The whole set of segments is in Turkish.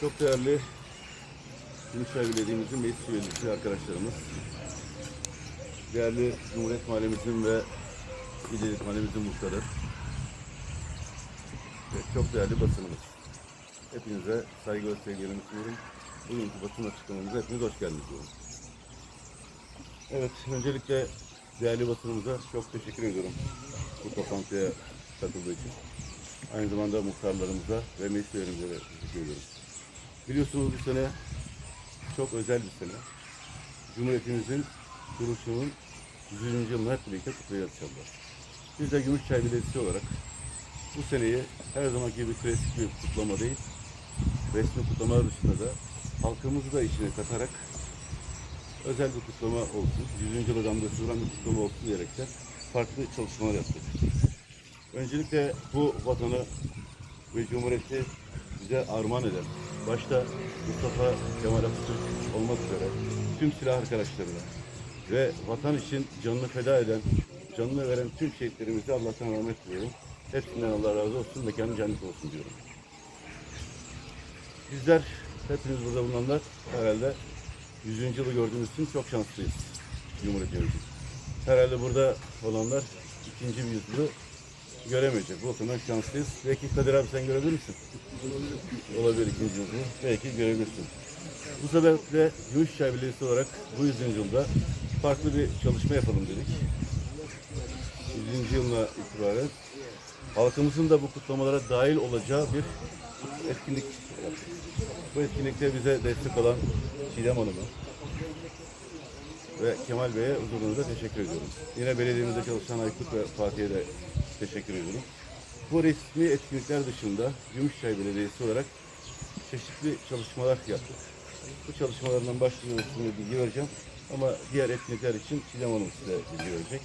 Çok değerli Gümüşler Belediye'mizin meclis üyeleri arkadaşlarımız, değerli Cumhuriyet Mahallemizin ve İdelik Mahallemizin muhtarı ve çok değerli basınımız. Hepinize saygı ve sevgilerimi sunuyorum. Bugünkü basın açıklamamıza hepiniz hoş geldiniz diyorum. Evet, öncelikle değerli basınımıza çok teşekkür ediyorum bu toplantıya katıldığı için. Aynı zamanda muhtarlarımıza ve meclis üyelerimize teşekkür ediyorum. Biliyorsunuz bu sene çok özel bir sene. Cumhuriyetimizin kuruluşunun 100. yılını hep birlikte kutlayacağız. Biz de Gümüşçay Belediyesi olarak bu seneyi her zamanki gibi klasik bir kutlama değil, resmi kutlamalar dışında da halkımızı da içine katarak özel bir kutlama olsun, 100. yılı damgası vuran bir kutlama olsun diyerekten farklı çalışmalar yaptık. Öncelikle bu vatanı ve Cumhuriyeti bize armağan eden, başta Mustafa Kemal Atatürk olmak üzere tüm silah arkadaşlarına ve vatan için canını feda eden, canını veren tüm şehitlerimize Allah'tan rahmet diliyorum. Hepsinden Allah razı olsun, mekanı cennet olsun diyorum. Bizler, hepiniz burada bulunanlar herhalde 100. yılı gördüğümüz için çok şanslıyız Cumhuriyetimizin. Herhalde burada olanlar ikinci bir yüzyılı göremeyecek. Bu bakımdan şanslıyız. Belki Kadir abi sen görebilir misin? Olabilir ikinci yüzyılı. Belki görebilirsin. Bu sebeple Gümüşçay Belediyesi olarak bu 100. yılda farklı bir çalışma yapalım dedik. 100. yılına itibaren halkımızın da bu kutlamalara dahil olacağı bir etkinlik yaptık. Bu etkinlikte bize destek olan Çiğdem Hanım'a ve Kemal Bey'e huzurunuzda teşekkür ediyorum. Yine belediyemizde çalışan Aykut ve Fatih'e de teşekkür ediyorum. Bu resmi etkinlikler dışında Gümüşçay Belediyesi olarak çeşitli çalışmalar yaptık. Bu çalışmalardan başlıyoruz size bilgi vereceğim. Ama diğer etkinlikler için Çiğdem Hanım size bilgi verecek.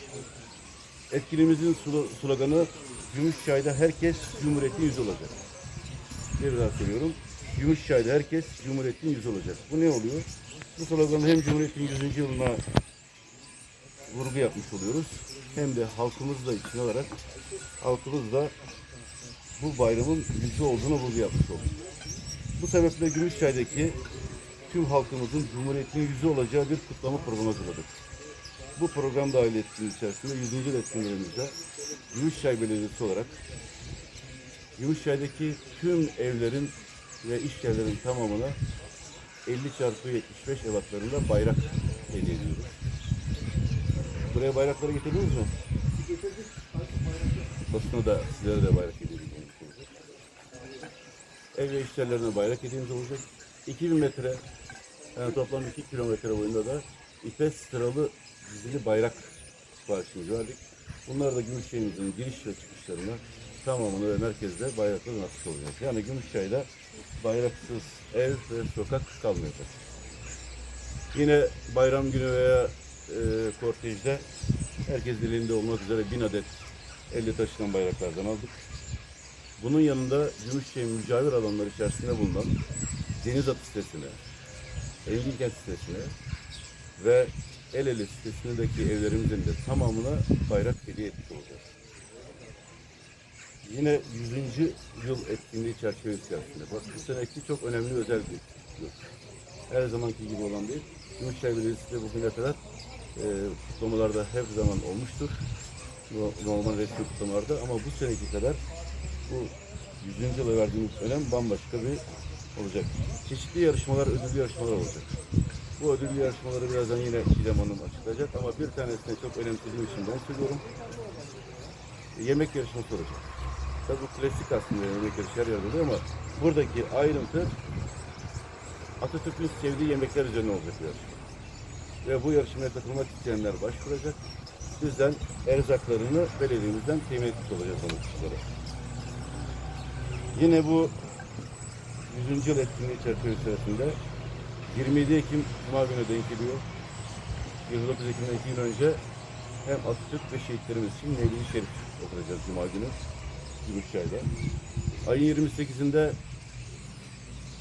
Etkinliğimizin slo- sloganı Gümüşçay'da herkes Cumhuriyet'in yüzü olacak. Bir daha söylüyorum. Gümüşçay'da herkes Cumhuriyet'in yüzü olacak. Bu ne oluyor? Bu sloganı hem Cumhuriyet'in 100. yılına vurgu yapmış oluyoruz. Hem de halkımızla içine alarak halkımız da bu bayramın yüzü olduğunu vurgu yapmış olduk. Bu sebeple Gümüşçay'daki tüm halkımızın Cumhuriyet'in yüzü olacağı bir kutlama programı hazırladık. Bu program dahil ettiğimiz içerisinde 100. yıl etkinliğimizde Gümüşçay Belediyesi olarak Gümüşçay'daki tüm evlerin ve iş yerlerin tamamına 50 çarpı 75 ebatlarında bayrak hediye ediyoruz. Buraya bayrakları getirdiniz mi? Getirdik. Basına da sizlere de bayrak hediye. Ev ve iş yerlerine bayrak hediyemiz olacak. 2000 metre, yani toplam 2 kilometre boyunda da ipe sıralı dizili bayrak siparişimizi verdik. Bunlar da Gümüşçay'ımızın giriş ve çıkışlarına tamamını ve merkezde bayrakların atış olacak. Yani Gümüşçay'da bayraksız ev ve sokak kalmayacak. Yine bayram günü veya e, kortejde herkes elinde olmak üzere bin adet elle taşınan bayraklardan aldık. Bunun yanında Gümüşçay mücavir alanları içerisinde bulunan deniz atı sitesine, Enginkent sitesine ve El Ele sitesindeki evlerimizin de tamamına bayrak hediye etmiş olacağız. Yine 100. yıl etkinliği çerçevesi içerisinde. Bak bu seneki çok önemli özel bir yıl. Her zamanki gibi olan değil. Gümüşçay Belediyesi de bugüne kadar e, kutlamalarda her zaman olmuştur. No- Normal resmi kutlamalarda ama bu seneki kadar bu 100. yıla verdiğimiz önem bambaşka bir olacak. Çeşitli yarışmalar, ödüllü yarışmalar olacak. Bu ödüllü yarışmaları birazdan yine Çiğdem Hanım açıklayacak ama bir tanesini çok önemsediğim için ben söylüyorum. E, Yemek yarışması olacak. Tabii bu klasik aslında yemek yarışı her yerde oluyor ama buradaki ayrıntı Atatürk'ün sevdiği yemekler üzerine olacak yarışma. Ve bu yarışmaya katılmak isteyenler başvuracak. Bizden erzaklarını belediyemizden temin etmiş olacağız onun kişilere. Yine bu 100. yıl etkinliği çerçevesi içerisinde 27 Ekim Cuma günü denk geliyor. 29 Ekim'den iki gün önce hem Atatürk ve şehitlerimiz için Mevlid-i Şerif okuyacağız Cuma günü. Gümüşçay'da. Ayın 28'inde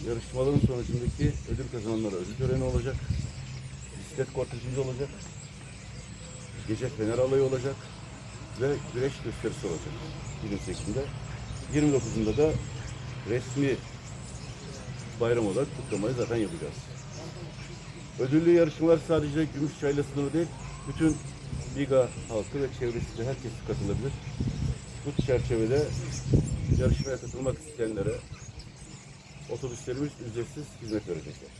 yarışmaların sonucundaki ödül kazananlara ödül töreni olacak. Bisiklet kortejimiz olacak. Gece fener alayı olacak. Ve güreş gösterisi olacak 28'inde. 29'unda da resmi bayram olarak kutlamayı zaten yapacağız. Ödüllü yarışmalar sadece Gümüşçay'la sınırlı değil, bütün Biga halkı ve çevresi herkes katılabilir. Bu çerçevede yarışmaya katılmak isteyenlere otobüslerimiz ücretsiz hizmet verecekler.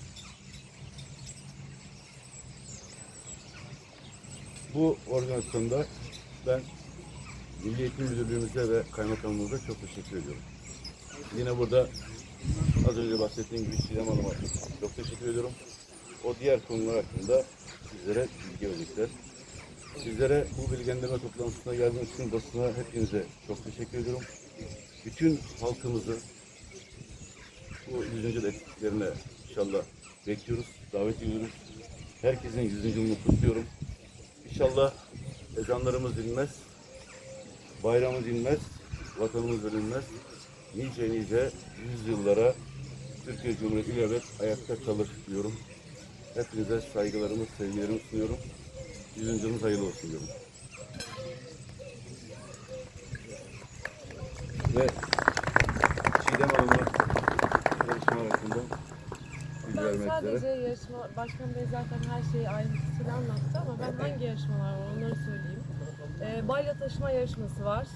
Bu organizasyonda ben Milli Eğitim Müdürlüğümüze ve Kaymakamlığımıza çok teşekkür ediyorum. Yine burada az önce bahsettiğim gibi Çiğdem Hanım'a çok teşekkür ediyorum. O diğer konular hakkında sizlere bilgi verecekler. Sizlere bu bilgilendirme toplantısına geldiğiniz için basına hepinize çok teşekkür ediyorum. Bütün halkımızı bu 100. yıl etkinliklerine inşallah bekliyoruz, davet ediyoruz. Herkesin 100. yılını kutluyorum. İnşallah ezanlarımız dinmez, bayramımız dinmez, vatanımız bölünmez. Nice nice yüzyıllara Türkiye Cumhuriyeti ilelebet ayakta kalır diyorum. Hepinize saygılarımı, sevgilerimi sunuyorum. Yüzüncü yılınız hayırlı olsun diyorum. Ve Çiğdem Hanım'a yarışma hakkında bilgi Ben vermek sadece üzere. yarışma, Başkan Bey zaten her şeyi ayrıntısıyla anlattı ama ben hangi yarışmalar var onları söyleyeyim. Ee, balya taşıma yarışması var.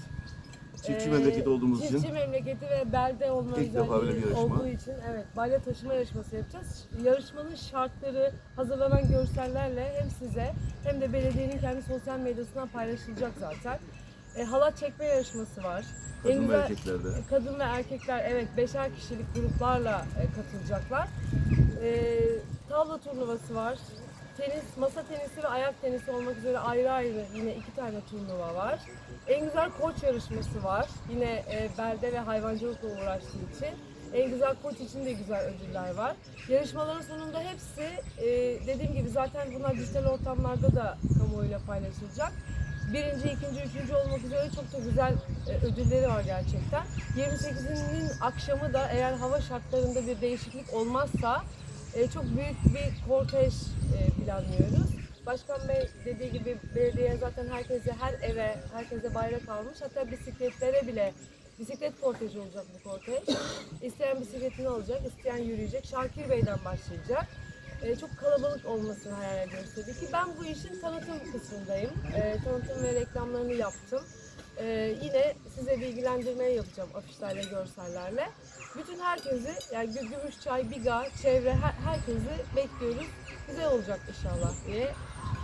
Çiftçi Ee, memleketi olduğumuz çiftçi için memleketi ve belde olma İlk defa böyle bir özelliği yarışma. olduğu için evet balya taşıma yarışması yapacağız. Yarışmanın şartları hazırlanan görsellerle hem size hem de belediyenin kendi sosyal medyasından paylaşılacak zaten. Ee, halat çekme yarışması var. En kadın ve güzel- erkeklerde. Kadın ve erkekler evet beşer kişilik gruplarla e, katılacaklar. E, tavla turnuvası var. Tenis, masa tenisi ve ayak tenisi olmak üzere ayrı ayrı yine iki tane turnuva var. En güzel koç yarışması var. Yine e, belde ve hayvancılıkla uğraştığı için. En güzel koç için de güzel ödüller var. Yarışmaların sonunda hepsi e, dediğim gibi zaten bunlar dijital ortamlarda da kamuoyuyla paylaşılacak. Birinci, ikinci, üçüncü olmak üzere çok da güzel e, ödülleri var gerçekten. 28'inin akşamı da eğer hava şartlarında bir değişiklik olmazsa e, çok büyük bir kortej e, planlıyoruz. Başkan Bey dediği gibi belediye zaten herkese, her eve, herkese bayrak almış. Hatta bisikletlere bile bisiklet korteji olacak bu kortej. İsteyen bisikletini alacak, isteyen yürüyecek. Şakir Bey'den başlayacak. E, çok kalabalık olmasını hayal ediyoruz tabii ki. Ben bu işin tanıtım kısmındayım. E, tanıtım ve reklamlarını yaptım. E, yine size bilgilendirmeyi yapacağım afişlerle, görsellerle. Bütün herkesi, yani Gü- Gümüşçay, Biga, çevre her, herkesi bekliyoruz. Güzel olacak inşallah diye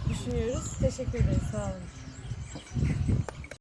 düşünüyoruz. Teşekkür ederiz. Sağ olun.